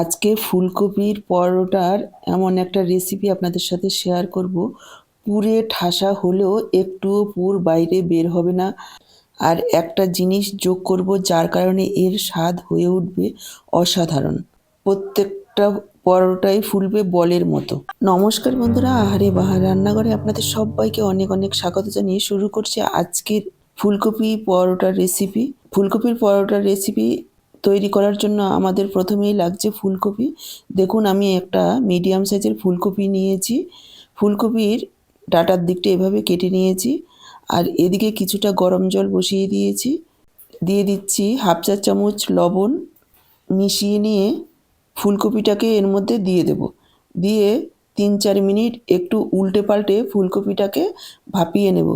আজকে ফুলকপির পরোটার এমন একটা রেসিপি আপনাদের সাথে শেয়ার করব। পুরে ঠাসা হলেও একটুও পুর বাইরে বের হবে না। আর একটা জিনিস যোগ করব যার কারণে এর স্বাদ হয়ে উঠবে অসাধারণ। প্রত্যেকটা পরোটাই ফুলবে বলের মতো। নমস্কার বন্ধুরা, আহারে বাহার রান্নাঘরে আপনাদের সবাইকে অনেক অনেক স্বাগত জানিয়ে শুরু করছি আজকের ফুলকপি পরোটার রেসিপি ফুলকপির পরোটার রেসিপি তৈরি করার জন্য আমাদের প্রথমেই লাগছে ফুলকপি। দেখুন, আমি একটা মিডিয়াম সাইজের ফুলকপি নিয়েছি। ফুলকপির ডাটার দিকটা এভাবে কেটে নিয়েছি আর এদিকে কিছুটা গরম জল বসিয়ে দিয়েছি। দিয়ে দিচ্ছি হাফ চা চামচ লবণ মিশিয়ে নিয়ে ফুলকপিটাকে এর মধ্যে দিয়ে দেব। দিয়ে তিন চার মিনিট একটু উল্টে পাল্টে ফুলকপিটাকে ভাপিয়ে নেব।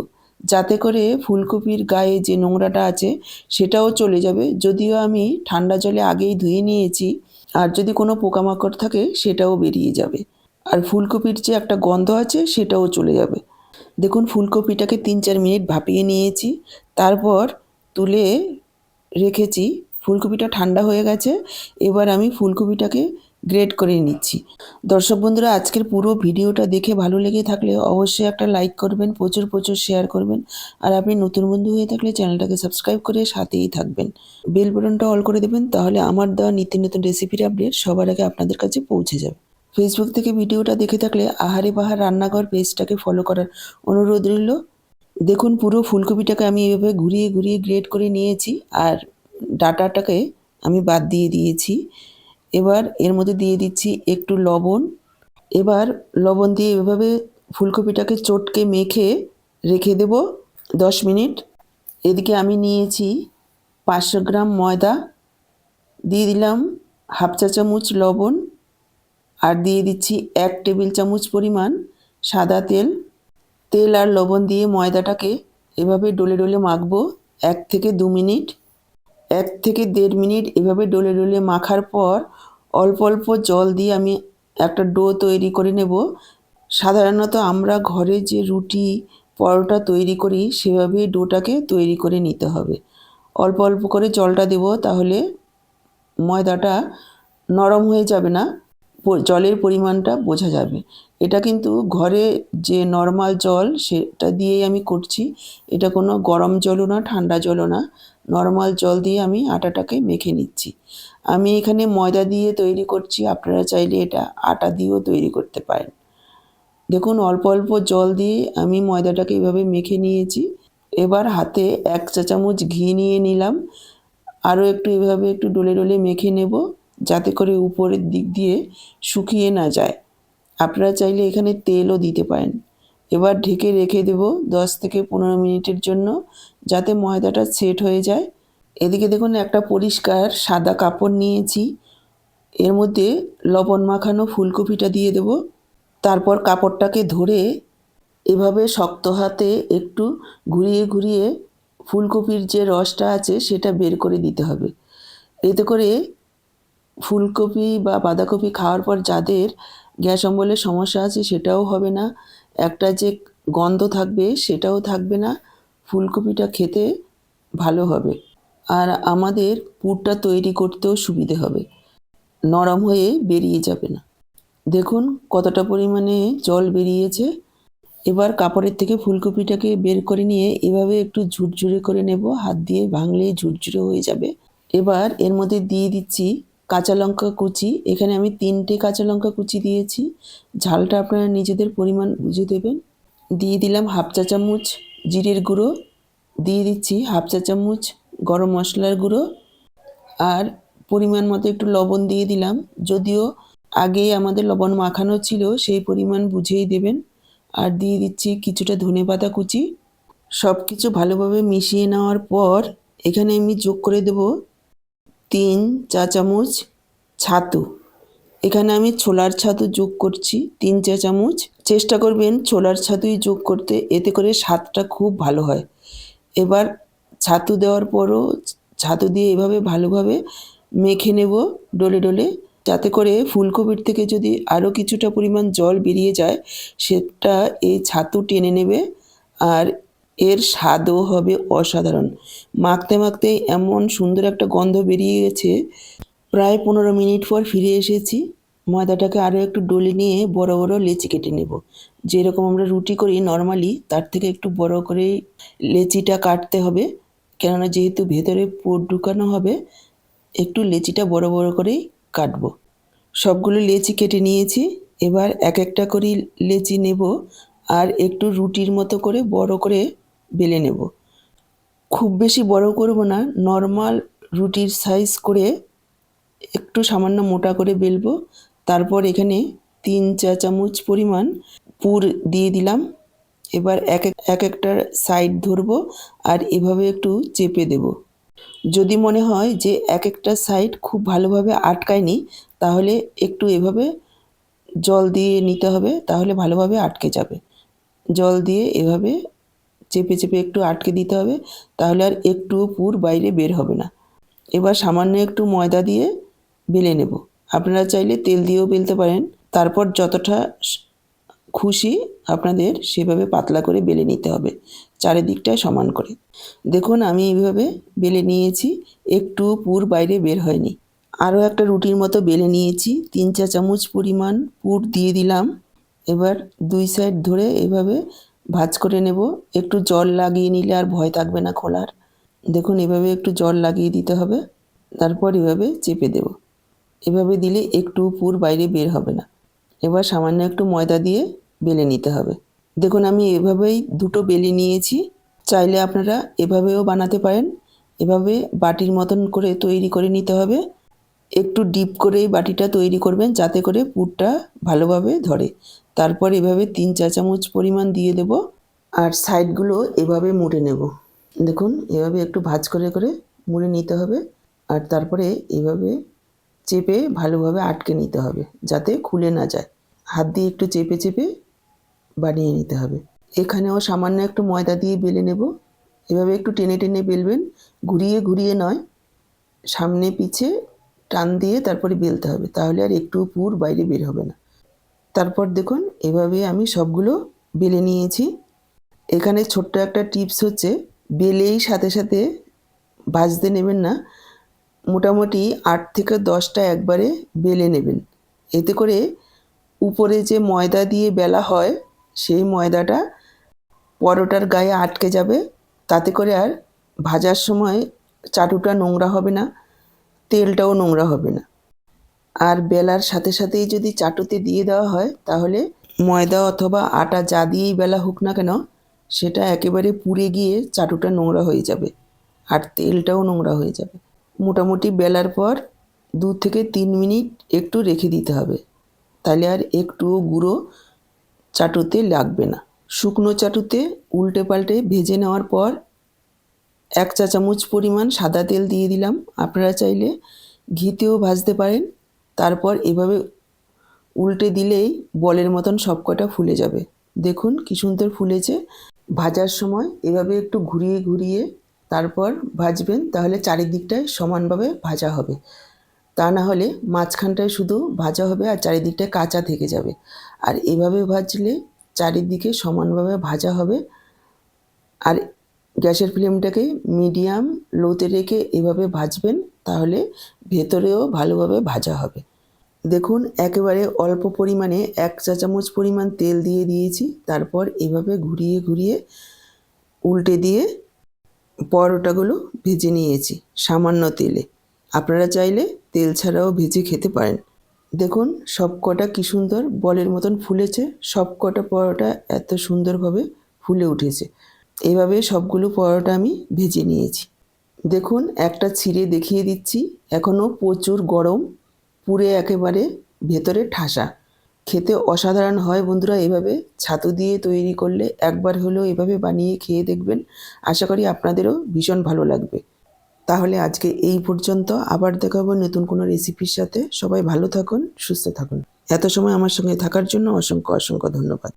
যাতে করে ফুলকপির গায়ে যে নোংরাটা আছে সেটাও চলে যাবে। যদিও আমি ঠান্ডা জলে আগেই ধুয়ে নিয়েছি, আর যদি কোনো পোকামাকড় থাকে সেটাও বেরিয়ে যাবে। আর ফুলকপির যে একটা গন্ধ আছে সেটাও চলে যাবে। দেখুন, ফুলকপিটাকে তিন চার মিনিট ভাপিয়ে নিয়েছি, তারপর তুলে রেখেছি। ফুলকপিটা ঠান্ডা হয়ে গেছে, এবার আমি ফুলকপিটাকে গ্রেড করে নিচ্ছি। দর্শক বন্ধুরা, আজকের পুরো ভিডিওটা দেখে ভালো লেগে থাকলে অবশ্যই একটা লাইক করবেন, প্রচুর প্রচুর শেয়ার করবেন। আর আপনি নতুন বন্ধু হয়ে থাকলে চ্যানেলটাকে সাবস্ক্রাইব করে সাথেই থাকবেন। বেল বাটনটা অল করে দেবেন, তাহলে আমার দেওয়া নিত্য নতুন রেসিপির আপডেট সবার আগে আপনাদের কাছে পৌঁছে যাবে। ফেসবুক থেকে ভিডিওটা দেখে থাকলে আহারে বাহার রান্নাঘর পেজটাকে ফলো করার অনুরোধ রইল। দেখুন, পুরো ফুলকপিটাকে আমি এভাবে ঘুরিয়ে ঘুরিয়ে গ্রেড করে নিয়েছি। আর ডাটাটাকে আমি বাদ দিয়ে দিয়েছি। এবার এর মধ্যে দিয়ে দিচ্ছি একটু লবণ। এবার লবণ দিয়ে এভাবে ফুলকপিটাকে চটকে মেখে রেখে দেব দশ মিনিট। এদিকে আমি নিয়েছি পাঁচশো গ্রাম ময়দা, দিয়ে দিলাম হাফ চা চামচ লবণ আর দিয়ে দিচ্ছি এক টেবিল চামচ পরিমাণ সাদা তেল। তেল আর লবণ দিয়ে ময়দাটাকে এভাবে ডলে ডলে মাখবো এক থেকে দু মিনিট। এক থেকে দেড় মিনিট এভাবে ডলে ডলে মাখার পর অল্প অল্প জল দিয়ে আমি একটা ডো তৈরি করে নেব। সাধারণত আমরা ঘরে যে রুটি, পরোটা তৈরি করি সেভাবে ডোটাকে তৈরি করে নিতে হবে। অল্প অল্প করে জলটা দেব তাহলে ময়দাটা নরম হয়ে যাবে না জলের পরিমাণটা বোঝা যাবে। এটা কিন্তু ঘরে যে নর্মাল জল, সেটা দিয়েই আমি করছি। এটা কোনো গরম জলও না, ঠান্ডা জলও না। নর্মাল জল দিয়ে আমি আটাটাকে মেখে নিচ্ছি। আমি এখানে ময়দা দিয়ে তৈরি করছি, আপনারা চাইলে এটা আটা দিয়েও তৈরি করতে পারেন। দেখুন, অল্প অল্প জল দিয়ে আমি ময়দাটাকে এভাবে মেখে নিয়েছি। এবার হাতে এক চা চামচ ঘি নিয়ে নিলাম। আরও একটু এভাবে একটু ডলে ডলে মেখে নেব, যাতে করে উপরের দিক দিয়ে শুকিয়ে না যায়। আপনারা চাইলে এখানে তেলও দিতে পারেন। এবার ঢেকে রেখে দেব দশ থেকে পনেরো মিনিটের জন্য যাতে ময়দাটা সেট হয়ে যায়। এদিকে দেখুন, একটা পরিষ্কার সাদা কাপড় নিয়েছি। এর মধ্যে লবণ মাখানো ফুলকপিটা দিয়ে দেব। তারপর কাপড়টাকে ধরে এভাবে শক্ত হাতে একটু ঘুরিয়ে ঘুরিয়ে ফুলকপির যে রসটা আছে সেটা বের করে দিতে হবে। এতে করে ফুলকপি বা বাঁধাকপি খাওয়ার পর যাদের গ্যাস অম্বলের সমস্যা আছে সেটাও হবে না। একটা যে গন্ধ থাকবে, সেটাও থাকবে না। ফুলকপিটা খেতে ভালো হবে। আর আমাদের পুরটা তৈরি করতেও সুবিধে হবে। নরম হয়ে বেরিয়ে যাবে না। দেখুন কতটা পরিমাণে জল বেরিয়েছে। এবার কাপড়ের থেকে ফুলকপিটাকে বের করে নিয়ে এভাবে একটু ঝুরঝুরে করে নেব। হাত দিয়ে ভাঙলে ঝুরঝুরে হয়ে যাবে। এবার এর মধ্যে দিয়ে দিচ্ছি কাঁচা লঙ্কা কুচি। এখানে আমি তিনটে কাঁচা লঙ্কা কুচি দিয়েছি। ঝালটা আপনারা নিজেদের পরিমাণ বুঝে দেবেন। দিয়ে দিলাম হাফ চা চামচ জিরের গুঁড়ো। দিয়ে দিচ্ছি হাফ চা চামচ গরম মশলার গুঁড়ো। আর পরিমাণ মতো একটু লবণ দিয়ে দিলাম। যদিও আগে আমাদের লবণ মাখানো ছিল, সেই পরিমাণ বুঝেই দেবেন। আর দিয়ে দিচ্ছি কিছুটা ধনে পাতা কুচি। সব কিছু ভালোভাবে মিশিয়ে নেওয়ার পর এখানে আমি যোগ করে দেব তিন চা চামচ ছাতু। এখানে আমি ছোলার ছাতু যোগ করছি, তিন চা চামচ চেষ্টা করবেন ছোলার ছাতুই যোগ করতে, এতে করে স্বাদটা খুব ভালো হয়। এবার ছাতু দেওয়ার পরও ছাতু দিয়ে এভাবে ভালোভাবে মেখে নেব ডলে ডলে, যাতে করে ফুলকপির থেকে যদি আরও কিছুটা পরিমাণ জল বেরিয়ে যায়, সেটা এই ছাতু টেনে নেবে। আর এর স্বাদও হবে অসাধারণ। মাখতে মাখতে এমন সুন্দর একটা গন্ধ বেরিয়ে গেছে প্রায় পনেরো মিনিট পর ফিরে এসেছি। ময়দাটাকে আরও একটু ডলে নিয়ে বড় বড় লেচি কেটে নেব। যেরকম আমরা রুটি করি নর্মালি, তার থেকে একটু বড় করে লেচিটা কাটতে হবে। কেননা যেহেতু ভেতরে পুর ঢুকানো হবে, একটু লেচিটা বড় বড় করেই কাটব। সবগুলো লেচি কেটে নিয়েছি। এবার এক একটা করে লেচি নেব। আর একটু রুটির মতো করে বড় করে বেলে নেব। খুব বেশি বড় করব না নর্মাল রুটির সাইজ করে একটু সামান্য মোটা করে বেলবো। তারপর এখানে তিন চা চামচ পরিমাণ পুর দিয়ে দিলাম। এবার এক এক এক একটার সাইড ধরবো আর এভাবে একটু চেপে দেব। যদি মনে হয় যে এক একটা সাইড খুব ভালোভাবে আটকায়নি, তাহলে একটু এভাবে জল দিয়ে নিতে হবে, তাহলে ভালোভাবে আটকে যাবে। জল দিয়ে এভাবে চেপে চেপে একটু আটকে দিতে হবে, তাহলে আর একটু পুর বাইরে বের হবে না। এবার সামান্য একটু ময়দা দিয়ে বেলে নেব। আপনারা চাইলে তেল দিয়েও বেলতে পারেন। তারপর যতটা খুশি আপনাদের সেভাবে পাতলা করে বেলে নিতে হবে চারিদিকটায় সমান করে। দেখুন, আমি এইভাবে বেলে নিয়েছি একটু পুর বাইরে বের হয়নি। আরও একটা রুটির মতো বেলে নিয়েছি, তিন চা চামচ পরিমাণ পুর দিয়ে দিলাম। এবার দুই সাইড ধরে এভাবে ভাজ করে নেব। একটু জল লাগিয়ে নিলে আর ভয় থাকবে না খোলার। দেখুন, এভাবে একটু জল লাগিয়ে দিতে হবে। তারপর এভাবে চেপে দেব। এভাবে দিলে একটু পুর বাইরে বের হবে না। এবার সামান্য একটু ময়দা দিয়ে বেলে নিতে হবে। দেখুন, আমি এভাবেই দুটো বেলে নিয়েছি। চাইলে আপনারা এভাবেও বানাতে পারেন। এভাবে বাটির মতন করে তৈরি করে নিতে হবে। একটু ডিপ করেই বাটিটা তৈরি করবেন যাতে করে পুরটা ভালোভাবে ধরে। তারপর এভাবে তিন চা চামচ পরিমাণ দিয়ে দেব আর সাইডগুলো এভাবে মুড়ে নেব। দেখুন, এভাবে একটু ভাজ করে করে মুড়ে নিতে হবে আর তারপরে এভাবে চেপে ভালোভাবে আটকে নিতে হবে যাতে খুলে না যায়। হাত দিয়ে একটু চেপে চেপে বানিয়ে নিতে হবে। এখানেও সামান্য একটু ময়দা দিয়ে বেলে নেব। এভাবে একটু টেনে টেনে বেলবেন। ঘুরিয়ে ঘুরিয়ে নয়, সামনে পিছে টান দিয়ে তারপরে বেলতে হবে। তাহলে আর একটু পুর বাইরে বের হবে না। তারপর দেখুন, এভাবে আমি সবগুলো বেলে নিয়েছি। এখানে ছোট্ট একটা টিপস হচ্ছে, বেলেই সাথে সাথে ভাজতে নেবেন না। মোটামুটি আট থেকে দশটা একবারে বেলে নেবেন। এতে করে উপরে যে ময়দা দিয়ে বেলা হয়, সেই ময়দাটা পরোটার গায়ে আটকে যাবে। তাতে করে আর ভাজার সময় চাটুটা নোংরা হবে না, তেলটাও নোংরা হবে না। আর বেলার সাথে সাথেই যদি চাটুতে দিয়ে দেওয়া হয়, তাহলে ময়দা অথবা আটা যা দিয়েই বেলা হোক না কেন, সেটা একেবারে পুড়ে গিয়ে চাটুটা নোংরা হয়ে যাবে আর তেলটাও নোংরা হয়ে যাবে। মোটামুটি বেলার পর দু থেকে তিন মিনিট একটু রেখে দিতে হবে। তাহলে আর একটু গুঁড়ো চাটুতে লাগবে না। শুকনো চাটুতে উল্টে পাল্টে ভেজে নেওয়ার পর এক চা চামচ পরিমাণ সাদা তেল দিয়ে দিলাম। আপনারা চাইলে ঘিতেও ভাজতে পারেন। তারপর এভাবে উল্টে দিলেই বলের মতন সবকটা ফুলে যাবে। দেখুন কি সুন্দর ফুলেছে। ভাজার সময় এভাবে একটু ঘুরিয়ে ঘুরিয়ে তারপর ভাজবেন, তাহলে চারিদিকটায় সমানভাবে ভাজা হবে। তা না হলে মাঝখানটায় শুধু ভাজা হবে আর চারিদিকটায় কাঁচা থেকে যাবে। আর এভাবে ভাজলে চারিদিকে সমানভাবে ভাজা হবে। আর গ্যাসের ফ্লেমটাকে মিডিয়াম লোতে রেখে এভাবে ভাজবেন। তাহলে ভেতরেও ভালোভাবে ভাজা হবে। দেখুন, একেবারে অল্প পরিমাণে এক চা চামচ পরিমাণ তেল দিয়ে দিয়েছি। তারপর এভাবে ঘুরিয়ে ঘুরিয়ে উল্টে দিয়ে পরোটাগুলো ভেজে নিয়েছি সামান্য তেলে। আপনারা চাইলে তেল ছাড়াও ভেজে খেতে পারেন। দেখুন সব কটা কী সুন্দর বলের মতন ফুলেছে। সব কটা পরোটা এত সুন্দরভাবে ফুলে উঠেছে। এভাবে সবগুলো পরোটা আমি ভেজে নিয়েছি। দেখুন, একটা ছিঁড়ে দেখিয়ে দিচ্ছি। এখনও প্রচুর গরম পুরে একেবারে ভেতরে ঠাসা। খেতে অসাধারণ হয় বন্ধুরা এভাবে। ছাতু দিয়ে তৈরি করলে একবার হলেও এভাবে বানিয়ে খেয়ে দেখবেন। আশা করি আপনাদেরও ভীষণ ভালো লাগবে। তাহলে আজকে এই পর্যন্ত। আবার দেখা নতুন কোনো রেসিপির সাথে। সবাই ভালো থাকুন, সুস্থ থাকুন। এত সময় আমার সঙ্গে থাকার জন্য অসংখ্য অসংখ্য ধন্যবাদ।